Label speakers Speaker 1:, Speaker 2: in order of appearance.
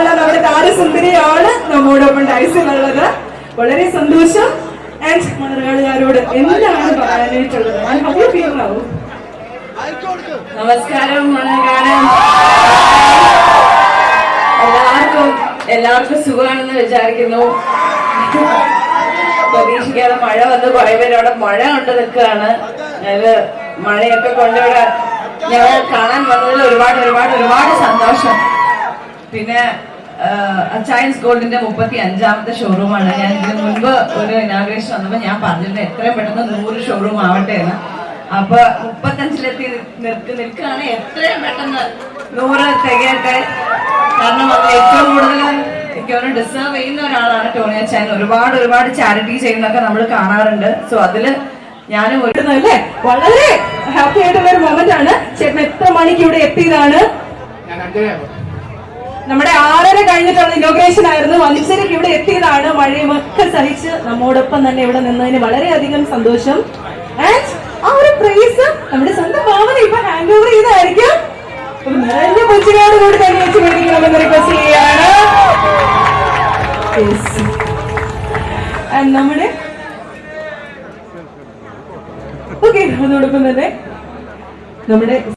Speaker 1: സൗന്ദര്യമുള്ള നമ്മുടെ താരസുന്ദരിയാണ് നമ്മോടൊപ്പം ഡൈസിലുള്ളത്. വളരെ സന്തോഷം. ആൻഡ് മലയാളികാരോട് എന്താണ് പറയാനായിട്ടുള്ളത്?
Speaker 2: നമസ്കാരം മണകാലം എല്ലാവർക്കും എല്ലാവർക്കും സുഖമാണെന്ന് വിചാരിക്കുന്നു. പ്രതീക്ഷിക്കാതെ മഴ വന്ന് കുറെ പേര് അവിടെ മഴ കൊണ്ട് നിൽക്കുകയാണ്. അതിൽ മഴയൊക്കെ കൊണ്ടിവിടെ ഞങ്ങൾ കാണാൻ വന്നതിൽ ഒരുപാട് ഒരുപാട് ഒരുപാട് സന്തോഷം. പിന്നെ അച്ചയൻസ് ഗോൾഡിന്റെ മുപ്പത്തി അഞ്ചാമത്തെ ഷോറൂമാണ് ഞാൻ ഇതിന് മുൻപ് ഒരു ഇനാഗ്രേഷൻ വന്നപ്പോ ഞാൻ പറഞ്ഞിട്ടുണ്ട് എത്രയും പെട്ടെന്ന് നൂറ് ഷോറൂം ആവട്ടെ എന്ന്. അപ്പൊ മുപ്പത്തഞ്ചിലെത്തി നിൽക്ക് നിൽക്കുകയാണ്. എത്രയും പെട്ടെന്ന് നൂറ് തികയട്ടെ. കാരണം അത് ഏറ്റവും കൂടുതൽ എനിക്കവരെ ഡിസേർവ് ചെയ്യുന്ന ഒരാളാണ് ടോണി അച്ചാൻ ഒരുപാട് ഒരുപാട് ചാരിറ്റി ചെയ്യുന്നൊക്കെ നമ്മൾ കാണാറുണ്ട്. സോ അതിൽ ഞാനും
Speaker 1: അല്ലേ? വളരെ ഹാപ്പി ആയിട്ടുള്ള ഒരു മൊമെന്റ് ആണ്. ചേട്ടൻ എത്ര മണിക്ക് ഇവിടെ എത്തിയതാണ്? നമ്മുടെ ആറര കഴിഞ്ഞിട്ടുള്ള ഇനോഗ്രേഷൻ ആയിരുന്നു. മനുഷ്യർക്ക് ഇവിടെ എത്തിയതാണ് മഴയും ഒക്കെ സഹിച്ച് നമ്മോടൊപ്പം തന്നെ ഇവിടെ നിന്നതിന് വളരെയധികം സന്തോഷം. ആൻഡ് ആ ഒരു പ്രൈസ് നമ്മുടെ സ്വന്തം ഭാവന ഇപ്പൊ ഹാൻഡ് ഓവർ ചെയ്തായിരിക്കും നിറഞ്ഞ കൊച്ചിനോട് കൂടി തന്നെ വെച്ച് മേടിക്കണമെന്ന് റിക്വസ്റ്റ് ചെയ്യാണ് നമ്മുടെ ഓക്കെ അതോടൊപ്പം തന്നെ നമ്മുടെ